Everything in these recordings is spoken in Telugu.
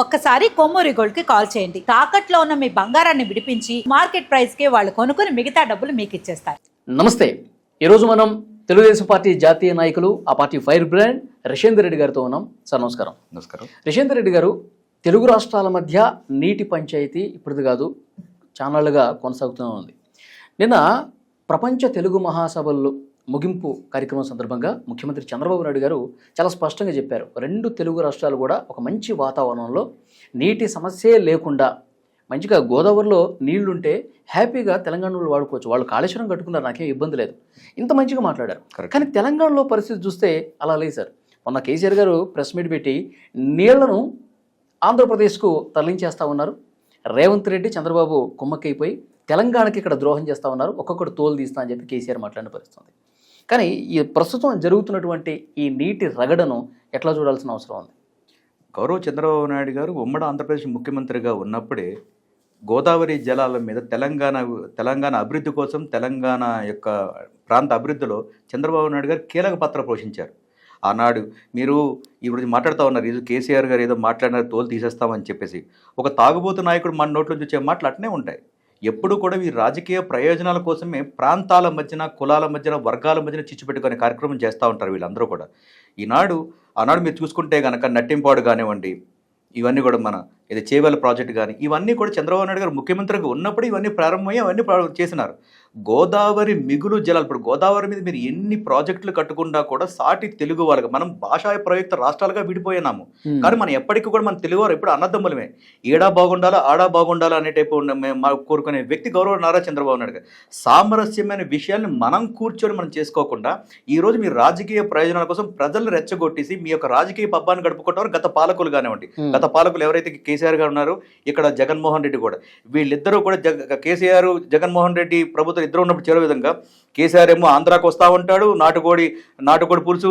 ఒక్కసారి కొమ్మూరి గోల్డ్కి కాల్ చేయండి. తాకట్లో ఉన్న మీ బంగారాన్ని విడిపించి మార్కెట్ ప్రైస్కి వాళ్ళు కొనుక్కుని మిగతా డబ్బులు మీకు ఇచ్చేస్తారు. నమస్తే. ఈరోజు మనం తెలుగుదేశం పార్టీ జాతీయ నాయకులు ఆ party fire brand Rashender Reddy గారితో ఉన్నాం. సార్ నమస్కారం. నమస్కారం. రషేందర్ రెడ్డి గారు తెలుగు రాష్ట్రాల మధ్య నీటి పంచాయతీ ఇప్పుడుది కాదు చానాళ్ళుగా కొనసాగుతూనే ఉంది. నిన్న ప్రపంచ తెలుగు మహాసభల్లో ముగింపు కార్యక్రమం సందర్భంగా ముఖ్యమంత్రి చంద్రబాబు నాయుడు గారు చాలా స్పష్టంగా చెప్పారు. రెండు తెలుగు రాష్ట్రాలు కూడా ఒక మంచి వాతావరణంలో నీటి సమస్యే లేకుండా మంచిగా గోదావరిలో నీళ్ళుంటే హ్యాపీగా తెలంగాణలో వాడుకోవచ్చు. వాళ్ళు కాళేశ్వరం కట్టుకున్నారు నాకేం ఇబ్బంది లేదు. ఇంత మంచిగా మాట్లాడారు. కానీ తెలంగాణలో పరిస్థితి చూస్తే అలా లేదు సార్. మొన్న కేసీఆర్ గారు ప్రెస్ మీట్ పెట్టి నీళ్ళను ఆంధ్రప్రదేశ్కు తరలించేస్తా ఉన్నారు. రేవంత్ రెడ్డి చంద్రబాబు కుమ్మక్కైపోయి తెలంగాణకి ఇక్కడ ద్రోహం చేస్తా ఉన్నారు. ఒక్కొక్కటి తోలు తీస్తా అని చెప్పి కేసీఆర్ మాట్లాడిన పరిస్థితుంది కానీ ఈ ప్రస్తుతం జరుగుతున్నటువంటి ఈ నీటి రగడను ఎట్లా చూడాల్సిన అవసరం ఉంది? గౌరవ చంద్రబాబు నాయుడు గారు ఉమ్మడి ఆంధ్రప్రదేశ్ ముఖ్యమంత్రిగా ఉన్నప్పుడే గోదావరి జలాల మీద తెలంగాణ తెలంగాణ అభివృద్ధి కోసం తెలంగాణ యొక్క ప్రాంత అభివృద్ధిలో చంద్రబాబు నాయుడు గారు కీలక పాత్ర పోషించారు. ఆనాడు మీరు ఇప్పుడు మాట్లాడుతూ ఉన్నారు ఏదో కేసీఆర్ గారు ఏదో మాట్లాడినారు తోలు తీసేస్తామని చెప్పేసి. ఒక తాగుబోతు నాయకుడు మన నోట్లో వచ్చే మాటలు అట్నే ఉంటాయి. ఎప్పుడు కూడా ఈ రాజకీయ ప్రయోజనాల కోసమే ప్రాంతాల మధ్యన కులాల మధ్యన వర్గాల మధ్యన చిచ్చు పెట్టుకునే కార్యక్రమం చేస్తూ ఉంటారు వీళ్ళందరూ కూడా. ఈనాడు ఆనాడు మీరు చూసుకుంటే కనుక నట్టింపాడు కానివ్వండి ఇవన్నీ కూడా మన ఇది చేవల ప్రాజెక్ట్ కానీ ఇవన్నీ కూడా చంద్రబాబు నాయుడు గారు ముఖ్యమంత్రిగా ఉన్నప్పుడు ఇవన్నీ ప్రారంభమయ్యి అవన్నీ చేసినారు. గోదావరి మిగులు జలాలు. ఇప్పుడు గోదావరి మీద మీరు ఎన్ని ప్రాజెక్టులు కట్టుకున్నా కూడా సాటి తెలుగు వాళ్ళకి మనం భాషా ప్రయుక్త రాష్ట్రాలుగా విడిపోయినాము. కానీ మనం ఎప్పటికీ కూడా మన తెలుగు వారు ఎప్పుడు అన్నదమ్ములమే ఏడా బాగుండాలా ఆడా బాగుండాలా అనే టైపు కోరుకునే వ్యక్తి గౌరవ నారా చంద్రబాబు నాయుడు గారు. సామరస్యమైన విషయాల్ని మనం కూర్చొని మనం చేసుకోకుండా ఈ రోజు మీ రాజకీయ ప్రయోజనాల కోసం ప్రజలను రెచ్చగొట్టేసి మీ యొక్క రాజకీయ పబ్బాన్ని గడుపుకుంటారు గత పాలకులు కానివ్వండి. గత పాలకులు ఎవరైతే కేసీఆర్ గారు ఉన్నారో ఇక్కడ జగన్మోహన్ రెడ్డి కూడా. వీళ్ళిద్దరూ కూడా జగ కేసీఆర్ జగన్మోహన్ రెడ్డి ప్రభుత్వం ఇద్దరు ఉన్నప్పుడు చేరే విధంగా కేసీఆర్ ఏమో ఆంధ్రాకి వస్తూ ఉంటాడు నాటుకోడి నాటుకోడి పులుసు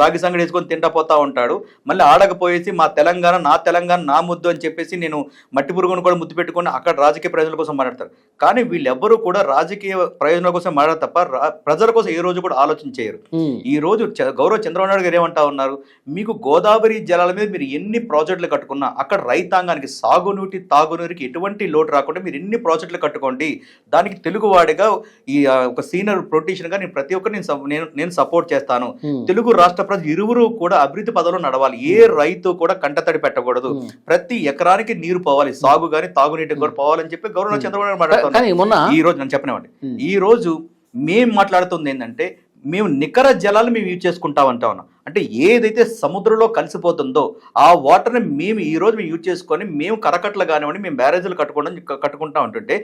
రాగి సంగడి వేసుకొని తింటా పోతా ఉంటాడు. మళ్ళీ ఆడకపోయేసి మా తెలంగాణ నా తెలంగాణ నా ముద్దు అని చెప్పేసి నేను మట్టి పురుగును కూడా ముద్దు పెట్టుకొని అక్కడ రాజకీయ ప్రజల కోసం మాట్లాడతారు. కానీ వీళ్ళెవ్వరూ కూడా రాజకీయ ప్రయోజనాల కోసం మాట్లాడతారు తప్ప ప్రజల కోసం ఏ రోజు కూడా ఆలోచన చేయరు. ఈ రోజు గౌరవ చంద్రబాబు నాయుడు గారు ఏమంటా ఉన్నారు? మీకు గోదావరి జలాల మీద మీరు ఎన్ని ప్రాజెక్టులు కట్టుకున్నా అక్కడ రైతాంగానికి సాగునీటి తాగునీరికి ఎటువంటి లోటు రాకుండా మీరు ఎన్ని ప్రాజెక్టులు కట్టుకోండి దానికి తెలుగువాడిగా ఈ ఒక సీనియర్ పొలిటీషియన్గా నేను ప్రతి ఒక్కరిని నేను సప్- నేను నేను సపోర్ట్ చేస్తాను. తెలుగు రాష్ట్ర ప్రజలు ఇరువురు కూడా అభివృద్ధి పదవిలో నడవాలి. ఏ రైతు కూడా కంటతడి పెట్టకూడదు. ప్రతి ఎకరానికి నీరు పోవాలి. సాగు గాని తాగునీటికి కూడా పోవాలని చెప్పి గౌరవ చంద్రబాబు నాయుడు కానీ మొన్న ఈ రోజు నేను చెప్పనివ్వండి. ఈ రోజు మేము మాట్లాడుతుంది ఏంటంటే మేము నికర జలాలు మేము యూజ్ చేసుకుంటాం అంటా ఉన్నాం. అంటే ఏదైతే సముద్రంలో కలిసిపోతుందో ఆ వాటర్ని మేము ఈరోజు మేము యూజ్ చేసుకొని మేము కరకట్లు కానివ్వండి మేము బ్యారేజీలు కట్టుకోవడం కట్టుకుంటా ఉంటుంటే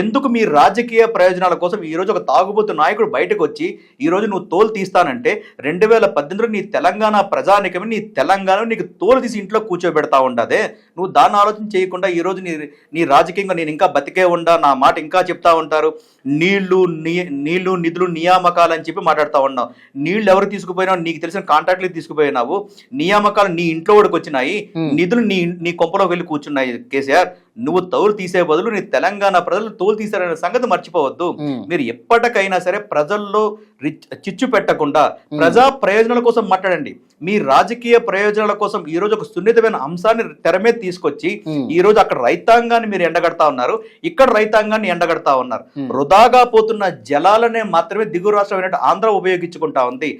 ఎందుకు మీ రాజకీయ ప్రయోజనాల కోసం ఈరోజు ఒక తాగుబోతు నాయకుడు బయటకు వచ్చి ఈ రోజు నువ్వు తోలు తీస్తానంటే రెండు వేల పద్దెనిమిదిలో నీ తెలంగాణ ప్రజానికమే నీ తెలంగాణ నీకు తోలు తీసి ఇంట్లో కూర్చోబెడతా ఉండదే. నువ్వు దాన్ని ఆలోచన చేయకుండా ఈ రోజు నీ నీ రాజకీయంగా నేను ఇంకా బతికే ఉండా నా మాట ఇంకా చెప్తా ఉంటారు. నీళ్ళు నీళ్ళు నిధులు నియామకాలు అని చెప్పి మాట్లాడుతూ ఉన్నావు. నీళ్ళు ఎవరు తీసుకుపోయినావు? నీకు తెలిసిన కాంట్రాక్ట్లు తీసుకుపోయినావు. నియామకాలు నీ ఇంట్లో వాడికి వచ్చినాయి. నిధులు నీ నీ కొంపలోకి వెళ్ళి కూర్చున్నాయి కేసీఆర్. నువ్వు తోలు తీసే బదులు నీ తెలంగాణ ప్రజలు తోలు తీశారనే సంగతి మర్చిపోవద్దు. మీరు ఎప్పటికైనా సరే ప్రజల్లో రిచ్- చిచ్చు పెట్టకుండా ప్రజా ప్రయోజనాల కోసం మాట్లాడండి. మీ రాజకీయ ప్రయోజనాల కోసం ఈ రోజు ఒక సున్నితమైన అంశాన్ని తెర మీద తీసుకొచ్చి. ఈ రోజు అక్కడ రైతాంగాన్ని మీరు ఎండగడతా ఉన్నారు ఇక్కడ రైతాంగాన్ని ఎండగడతా ఉన్నారు. వృధాగా పోతున్న జలాలనే మాత్రమే దిగువ రాష్ట్రమైనట్టు ఆంధ్ర ఉపయోగించుకుంటా ఉంది.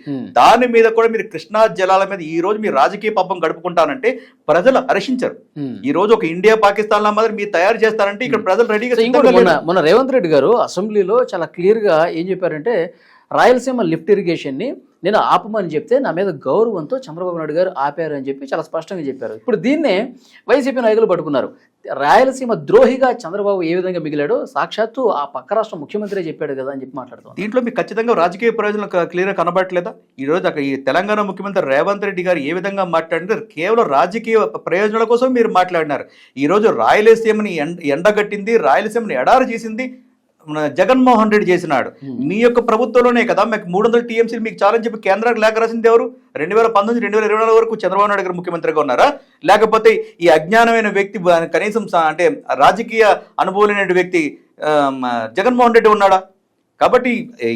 దాని మీద కూడా మీరు కృష్ణా జలాల మీద ఈ రోజు మీరు రాజకీయ పబ్బం గడుపుకుంటానంటే ప్రజలు హర్షించరు. ఈ రోజు ఒక ఇండియా పాకిస్తాన్ లా మాదిరి మీరు తయారు చేస్తారంటే ఇక్కడ ప్రజలు రెడీగా మొన్న రేవంత్ రెడ్డి గారు అసెంబ్లీలో చాలా క్లియర్గా ఏం చెప్పారంటే రాయలసీమ లిఫ్ట్ ఇరిగేషన్ని నేను ఆపమని చెప్తే నా మీద గౌరవంతో చంద్రబాబు నాయుడు గారు ఆపారు అని చెప్పి చాలా స్పష్టంగా చెప్పారు. ఇప్పుడు దీన్నే వైసీపీ నాయకులు పట్టుకున్నారు. రాయలసీమ ద్రోహిగా చంద్రబాబు ఏ విధంగా మిగిలాడో సాక్షాత్తు ఆ పక్క రాష్ట్ర ముఖ్యమంత్రి చెప్పాడు కదా అని చెప్పి మాట్లాడుతాం దీంట్లో మీకు ఖచ్చితంగా రాజకీయ ప్రయోజనం క్లియర్గా కనబడట్లేదా? ఈ రోజు అక్కడ ఈ తెలంగాణ ముఖ్యమంత్రి రేవంత్ రెడ్డి గారు ఏ విధంగా మాట్లాడినారు? కేవలం రాజకీయ ప్రయోజనాల కోసం మీరు మాట్లాడినారు. ఈరోజు రాయలసీమని ఎండ ఎండగట్టింది రాయలసీమని ఎడారు చేసింది మన జగన్మోహన్ రెడ్డి చేసినాడు. మీ యొక్క ప్రభుత్వంలోనే కదా మీకు మూడు వందల టీఎంసీ మీకు చాలని చెప్పి కేంద్రానికి లేఖ రాసింది ఎవరు? రెండు వేల పంతొమ్మిది రెండు వేల ఇరవై నాలుగు వరకు చంద్రబాబు నాయుడు గారు ముఖ్యమంత్రిగా ఉన్నారా? లేకపోతే ఈ అజ్ఞానమైన వ్యక్తి కనీసం అంటే రాజకీయ అనుభవం లేని వ్యక్తి జగన్మోహన్ రెడ్డి ఉన్నాడా? కాబట్టి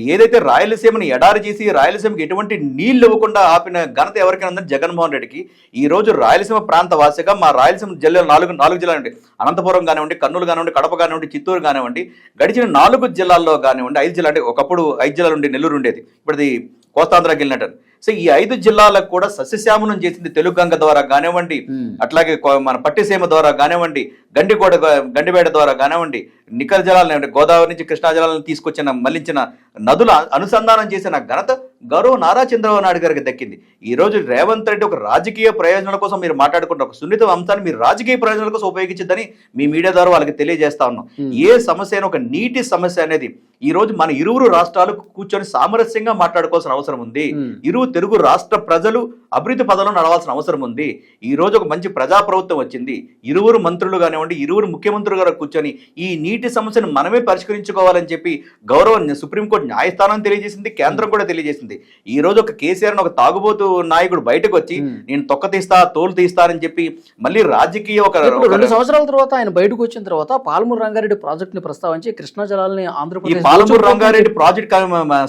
ఏదైతే రాయలసీమని ఎడారి చేసి రాయలసీమకి ఎటువంటి నీళ్ళు ఇవ్వకుండా ఆపిన ఘనత ఎవరికైనా ఉందని జగన్మోహన్ రెడ్డికి ఈ రోజు రాయలసీమ ప్రాంత వాసిగా మా రాయలసీమ జిల్లాలో నాలుగు నాలుగు జిల్లాలు అనంతపురం కానివ్వండి కర్నూలు కానివ్వండి కడప కానివ్వండి చిత్తూరు కానివ్వండి గడిచిన నాలుగు జిల్లాల్లో కానివ్వండి ఐదు జిల్లా అంటే ఒకప్పుడు ఐదు జిల్లాలు ఉండే నెల్లూరు ఉండేది ఇప్పుడు అది కోస్తాంధ్రకి వెళ్ళినట్టు సో ఈ ఐదు జిల్లాలకు కూడా సస్యశ్యామనం చేసింది తెలుగు గంగ ద్వారా కానివ్వండి. అట్లాగే మన పట్టిసీమ ద్వారా కానివ్వండి గండికోట గండిపేట ద్వారా కానివ్వండి నికర జలాలను గోదావరి నుంచి కృష్ణా జలాలను తీసుకొచ్చిన మళ్ళించిన నదుల అనుసంధానం చేసిన ఘనత గౌరవ నారా చంద్రబాబు నాయుడు గారికి దక్కింది ఈ రోజు రేవంత్ రెడ్డి ఒక రాజకీయ ప్రయోజనాల కోసం మీరు మాట్లాడుకుంటారు ఒక సున్నిత అంశాన్ని మీరు రాజకీయ ప్రయోజనాల కోసం ఉపయోగించద్దని మీ మీడియా ద్వారా వాళ్ళకి తెలియజేస్తా ఉన్నాం. ఏ సమస్య అయినా ఒక నీటి సమస్య అనేది ఈ రోజు మన ఇరువురు రాష్ట్రాలు కూర్చొని సామరస్యంగా మాట్లాడుకోవాల్సిన అవసరం ఉంది Hmm. తెలుగు రాష్ట్ర ప్రజలు అభివృద్ధి పదంలో నడవాల్సిన అవసరం ఉంది. ఈ రోజు ఒక మంచి ప్రజా ప్రభుత్వం వచ్చింది. ఇరువురు మంత్రులు కానివ్వండి ఇరువురు ముఖ్యమంత్రులు గారు కూర్చొని ఈ నీటి సమస్యను మనమే పరిష్కరించుకోవాలని చెప్పి గౌరవ సుప్రీంకోర్టు న్యాయస్థానం తెలియజేసింది కేంద్రం కూడా తెలియజేసింది. ఈ రోజు ఒక కేసీఆర్ ఒక తాగుబోతు నాయకుడు బయటకు వచ్చి. నేను తొక్క తీస్తా తోలు తీస్తా అని చెప్పి మళ్ళీ రాజకీయ ఒక రెండు సంవత్సరాల తర్వాత ఆయన బయటకు వచ్చిన తర్వాత పాలమూరు రంగారెడ్డి ప్రాజెక్ట్ని ప్రస్తావించి కృష్ణా జలాలని ఆంధ్రప్రదేశ్ పాలమూరు. రంగారెడ్డి ప్రాజెక్ట్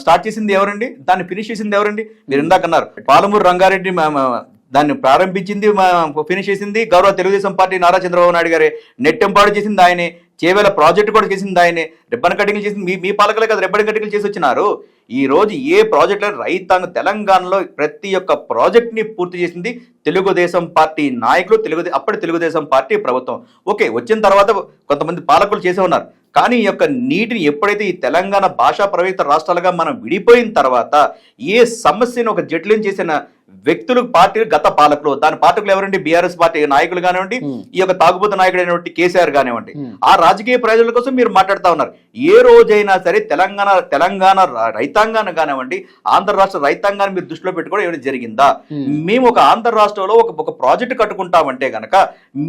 స్టార్ట్ చేసింది ఎవరండి? దాన్ని ఫినిష్ చేసింది ఎవరండి? మీరు ఇందాక అన్నారు. పాలమూరు రంగారెడ్డి మ- దాన్ని ప్రారంభించింది ఫినిష్ చేసింది గౌరవ తెలుగుదేశం పార్టీ నారా చంద్రబాబు నాయుడు గారే. నెట్టెంపాడు చేసింది ఆయనే. చేవేల ప్రాజెక్ట్ కూడా చేసింది ఆయనే. రిబ్బన్ కటింగ్లు చేసింది మీ మీ పాలకలే కదా రిబ్బన్ కటింగ్లు చేసి వచ్చినారు. ఈ రోజు ఏ ప్రాజెక్ట్ రైతాంగ తెలంగాణలో ప్రతి ఒక్క ప్రాజెక్ట్ని పూర్తి చేసింది తెలుగుదేశం పార్టీ నాయకులు తెలుగు అప్పటి తెలుగుదేశం పార్టీ ప్రభుత్వం. ఓకే వచ్చిన తర్వాత కొంతమంది పాలకులు చేసే ఉన్నారు. కానీ ఈ యొక్క నీటిని ఎప్పుడైతే ఈ తెలంగాణ భాషా ప్రవేశ రాష్ట్రాలుగా మనం విడిపోయిన తర్వాత ఏ సమస్యను ఒక జట్లని చేసిన వ్యక్తులు పార్టీ గత పాలకులు దాని పాలకులు ఎవరండి బీఆర్ఎస్ పార్టీ నాయకులు కానివ్వండి Hmm. ఈ యొక్క తాగుబోతు నాయకుడు అయినటువంటి కేసీఆర్ కానివ్వండి Hmm. ఆ రాజకీయ ప్రయోజనాల కోసం మీరు మాట్లాడుతా ఉన్నారు ఏ రోజైనా సరే తెలంగాణ తెలంగాణ రైతాంగాన్ని కానివ్వండి ఆంధ్ర రాష్ట్ర రైతాంగాన్ని మీరు దృష్టిలో పెట్టుకోవడం ఏమైనా జరిగిందా Hmm. మేము ఒక ఆంధ్ర రాష్ట్రంలో ఒక ఒక ప్రాజెక్టు కట్టుకుంటామంటే గనక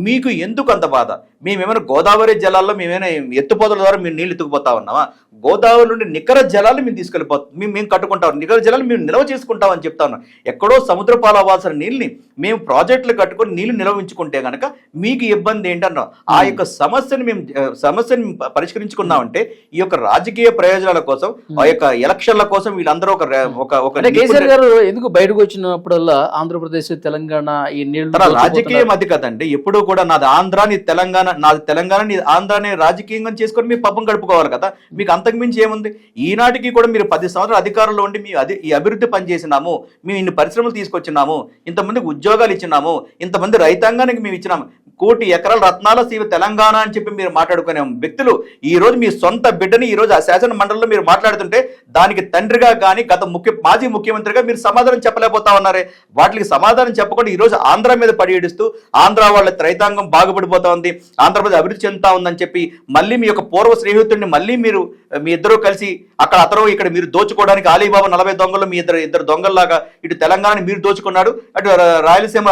మీకు ఎందుకు అంత బాధ మేమేమైనా గోదావరి జలాల్లో మేమైనా ఎత్తుపోతల ద్వారా మేము నీళ్ళు ఎత్తుకుపోతా ఉన్నామా గోదావరి నుండి నికర జలాలు మేము తీసుకెళ్ళిపోతాం మేము మేము కట్టుకుంటాం. నికర జలాలు మేము నిల్వ చేసుకుంటాం అని చెప్తా ఉన్నాం. ఎక్కడో సముద్ర పాలు అవ్వాల్సిన నీళ్ళని మేము ప్రాజెక్టులు కట్టుకొని నీళ్ళు నిల్వ ఉంచుకుంటే గనక మీకు ఇబ్బంది ఏంటన్నాం? ఆ యొక్క సమస్యను మేము సమస్యను పరిష్కరించుకున్నామంటే ఈ యొక్క రాజకీయ ప్రయోజనాల కోసం ఆ యొక్క ఎలక్షన్ల కోసం వీళ్ళందరూ ఒక ఒక కేసీఆర్ గారు ఎందుకు బయటకు వచ్చినప్పుడల్లా ఆంధ్రప్రదేశ్ తెలంగాణ ఈ దోచుకుపోతున్నారు. రాజకీయం అది కదండి. ఎప్పుడు కూడా నాది ఆంధ్ర నీ తెలంగాణ నాది తెలంగాణ నీ ఆంధ్రాని రాజకీయంగా చేసుకొని మీ పబ్బం గడుపుకోవాలి కదా. మీకు అంతకు అంతకుమించి ఏముంది? ఈనాటికి కూడా మీరు పది సంవత్సరాల అధికారంలో ఉండి మీ అది ఈ అభివృద్ధి పనిచేసినాము మేము ఇన్ని పరిశ్రమలు తీసుకొచ్చినాము ఇంతమందికి ఉద్యోగాలు ఇచ్చినాము ఇంతమంది రైతాంగానికి మేము ఇచ్చినాము కోటి ఎకరాల రత్నాల సీవ తెలంగాణ అని చెప్పి మీరు మాట్లాడుకునే వ్యక్తులు ఈ రోజు మీ సొంత బిడ్డని ఈ రోజు ఆ శాసన మండలిలో మీరు మాట్లాడుతుంటే దానికి తండ్రిగా కానీ గత ముఖ్య మాజీ ముఖ్యమంత్రిగా మీరు సమాధానం చెప్పలేకపోతా ఉన్నారే. వాటికి సమాధానం చెప్పకుండా ఈ రోజు ఆంధ్ర మీద పడి ఏడుస్తూ ఆంధ్ర వాళ్ళ రైతాంగం బాగుపడిపోతా ఉంది ఆంధ్రప్రదేశ్ అభివృద్ధి చెందుతా ఉందని చెప్పి మళ్ళీ మీ యొక్క పూర్వ స్నేహితుడిని మళ్ళీ మీరు మీ ఇద్దరు కలిసి అక్కడ అతను ఇక్కడ మీరు దోచుకోవడానికి అలీబాబా నలభై దొంగలు మీ ఇద్దరు ఇద్దరు దొంగల్లాగా ఇటు తెలంగాణ మీరు దోచుకున్నాడు. అటు రాయలసీమ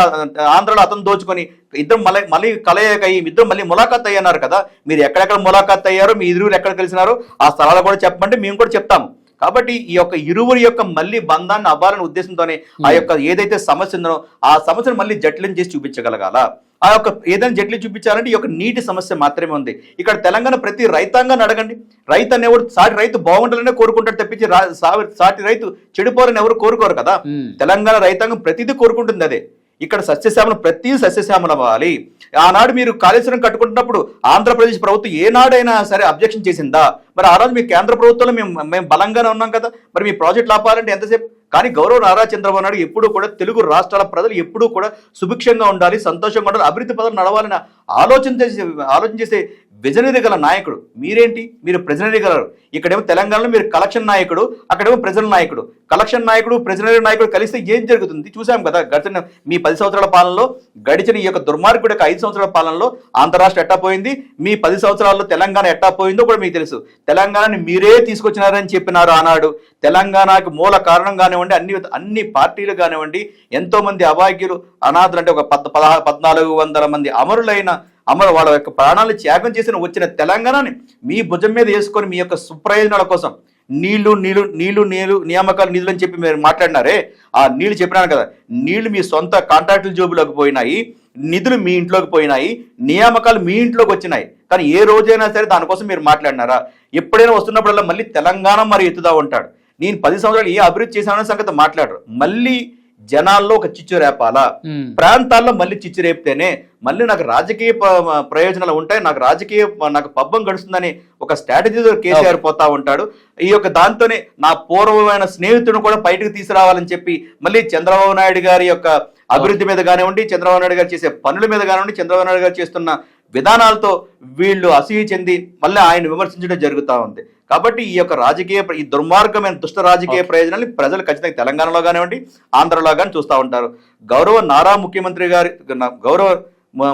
ఆంధ్రలో అతను దోచుకొని ఇద్దరు మళ్ళీ మళ్ళీ కలయిక ఇద్దరు మళ్ళీ ములాఖాత్ అయ్యన్నారు కదా. మీరు ఎక్కడెక్కడ ములాఖాత్ అయ్యారో మీ ఇరువురు ఎక్కడ కలిసినారో ఆ స్థలాలు కూడా చెప్పమంటే మేము కూడా చెప్తాము కాబట్టి ఈ యొక్క ఇరువురి యొక్క మళ్ళీ బంధాన్ని అవ్వాలనే ఉద్దేశంతోనే ఆ యొక్క ఏదైతే సమస్య ఉందో ఆ సమస్యను మళ్ళీ జటిలం చేసి చూపించగలగాల. ఆ యొక్క ఏదైనా జటిలం చూపించాలంటే ఈ యొక్క నీటి సమస్య మాత్రమే ఉంది. ఇక్కడ తెలంగాణ ప్రతి రైతాంగాన్ని అడగండి. రైతు అనేవాడు సాటి రైతు బాగుండాలనే కోరుకుంటాడు తప్పించి సాటి రైతు చెడిపోవాలని ఎవరు కోరుకోరు కదా. తెలంగాణ రైతాంగం ప్రతిదీ కోరుకుంటుంది అదే. ఇక్కడ సస్యశ్యామలం ప్రతి సస్యశ్యామలం అవ్వాలి ఆనాడు మీరు కాళేశ్వరం కట్టుకుంటున్నప్పుడు ఆంధ్రప్రదేశ్ ప్రభుత్వం ఏనాడైనా సరే అబ్జెక్షన్ చేసిందా? మరి ఆ రోజు మీ కేంద్ర ప్రభుత్వంలో మేము మేము బలంగానే ఉన్నాం కదా. మరి మీ ప్రాజెక్టులు ఆపాలంటే ఎంతసేపు? కానీ గౌరవ నారా చంద్రబాబు నాయుడు ఎప్పుడూ కూడా తెలుగు రాష్ట్రాల ప్రజలు ఎప్పుడూ కూడా సుభిక్షంగా ఉండాలి సంతోషంగా ఉండాలి అభివృద్ధి పదం నడవాలని ఆలోచన చేసే ఆలోచన చేసే విజనరీ గల నాయకుడు. మీరేంటి? మీరు ప్రజనరీ గలరు ఇక్కడేమో తెలంగాణలో మీరు కలెక్షన్ నాయకుడు అక్కడేమో ప్రజల నాయకుడు. కలెక్షన్ నాయకుడు ప్రజనరీ నాయకుడు కలిస్తే ఏం జరుగుతుంది? చూసాం కదా గడిచిన మీ పది సంవత్సరాల పాలనలో గడిచిన ఈ యొక్క దుర్మార్గుడి యొక్క ఐదు సంవత్సరాల పాలనలో ఆంధ్రరాష్ట్ర ఎట్టా పోయింది? మీ పది సంవత్సరాల్లో తెలంగాణ ఎట్టా పోయిందో కూడా మీకు తెలుసు. తెలంగాణని మీరే తీసుకొచ్చినారని చెప్పినారు ఆనాడు. తెలంగాణకు మూల కారణం కానివ్వండి అన్ని అన్ని పార్టీలు కానివ్వండి ఎంతోమంది అభాగ్యులు అనాథులు అంటే ఒక పద్ పదహా పద్నాలుగు వందల మంది అమరులైన అమరు వాళ్ళ యొక్క ప్రాణాలు త్యాగం చేసిన వచ్చిన తెలంగాణని మీ భుజం మీద వేసుకొని మీ యొక్క సుప్రయోజనాల కోసం నీళ్ళు నీళ్ళు నీళ్ళు నీళ్ళు నియామకాలు నిధులు అని చెప్పి మీరు మాట్లాడినారే ఆ నీళ్ళు చెప్పినాను కదా నీళ్ళు మీ సొంత కాంట్రాక్టుల జోబులోకి పోయినాయి నిధులు మీ ఇంట్లోకి పోయినాయి నియామకాలు మీ ఇంట్లోకి వచ్చినాయి కానీ ఏ రోజైనా సరే దానికోసం మీరు మాట్లాడినారా? ఎప్పుడైనా వస్తున్నప్పుడల్లా మళ్ళీ తెలంగాణ మరి ఎత్తుదా ఉంటాడు నేను పది సంవత్సరాలు ఏ అభివృద్ధి చేశాననే సంగతి మాట్లాడరు. మళ్ళీ జనాల్లో ఒక చిచ్చు రేపాలా. ప్రాంతాల్లో మళ్ళీ చిచ్చు రేపితేనే మళ్ళీ నాకు రాజకీయ ప్రయోజనాలు ఉంటాయి. నాకు రాజకీయ నాకు పబ్బం గడుస్తుందని ఒక స్ట్రాటజీతో కేసీఆర్ పోతా ఉంటాడు. ఈ యొక్క దాంతోనే నా పూర్వమైన స్నేహితుడు కూడా బయటకు తీసుకురావాలని చెప్పి మళ్ళీ చంద్రబాబు నాయుడు గారి యొక్క అభివృద్ధి మీద కానివ్వండి చంద్రబాబు నాయుడు గారు చేసే పనుల మీద కానివ్వండి చంద్రబాబు నాయుడు గారు చేస్తున్న విధానాలతో వీళ్ళు అసూయ చెంది మళ్ళీ ఆయన విమర్శించడం జరుగుతూ ఉంది. కాబట్టి ఈ యొక్క రాజకీయ ఈ దుర్మార్గమైన దుష్ట రాజకీయ ప్రయోజనాలు ప్రజలు ఖచ్చితంగా తెలంగాణలో కానివ్వండి ఆంధ్రలో కానీ చూస్తూ ఉంటారు. గౌరవ నారా ముఖ్యమంత్రి గారి గౌరవ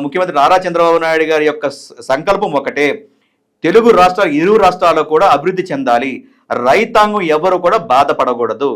ముఖ్యమంత్రి నారా చంద్రబాబు నాయుడు గారి యొక్క సంకల్పం ఒకటే. తెలుగు రాష్ట్రాలు ఇరు రాష్ట్రాల్లో కూడా అభివృద్ధి చెందాలి. రైతాంగం ఎవరు కూడా బాధపడకూడదు.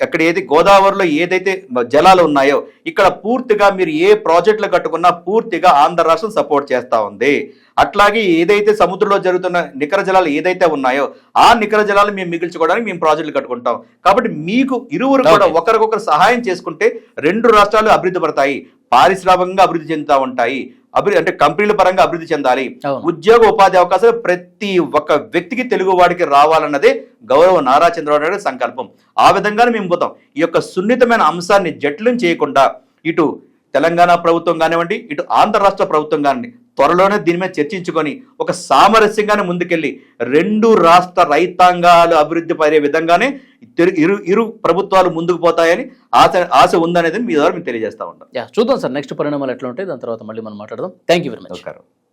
అక్కడ ఏది గోదావరిలో ఏదైతే జలాలు ఉన్నాయో ఇక్కడ పూర్తిగా మీరు ఏ ప్రాజెక్టులు కట్టుకున్నా పూర్తిగా ఆంధ్ర రాష్ట్రం సపోర్ట్ చేస్తా ఉంది. అట్లాగే ఏదైతే సముద్రంలో జరుగుతున్న నికర జలాలు ఏదైతే ఉన్నాయో ఆ నికర జలాలు మేము మిగిల్చుకోవడానికి మేము ప్రాజెక్టులు కట్టుకుంటాం. కాబట్టి మీకు ఇరువురు కూడా. ఒకరికొకరు సహాయం చేసుకుంటే రెండు రాష్ట్రాలు అభివృద్ధి పడతాయి. పారిశ్రామికంగా అభివృద్ధి చెందుతూ ఉంటాయి. అభివృద్ధి అంటే కంపెనీల పరంగా అభివృద్ధి చెందాలి. ఉద్యోగ ఉపాధి అవకాశాలు ప్రతి ఒక్క వ్యక్తికి తెలుగు వాడికి రావాలన్నదే గౌరవ నారా చంద్రబాబు నాయుడు సంకల్పం. ఆ విధంగానే మేము పోతాం. ఈ యొక్క సున్నితమైన అంశాన్ని జట్లం చేయకుండా ఇటు తెలంగాణ ప్రభుత్వం కానివ్వండి ఇటు ఆంధ్ర రాష్ట్ర ప్రభుత్వం కానివ్వండి త్వరలోనే దీని మీద చర్చించుకొని ఒక సామరస్యంగానే ముందుకెళ్ళి రెండు రాష్ట్ర రైతాంగాలు అభివృద్ధి పడే విధంగానే ఇరు ఇరు ప్రభుత్వాలు ముందుకు పోతాయని ఆశ ఆశ ఉందనేది మీ ద్వారా మేము తెలియజేస్తా ఉంటాం యా చూద్దాం సార్. నెక్స్ట్ పరిణామాలు ఎట్లా ఉంటాయి? దాని తర్వాత మళ్ళీ మనం మాట్లాడదాం. Thank you very much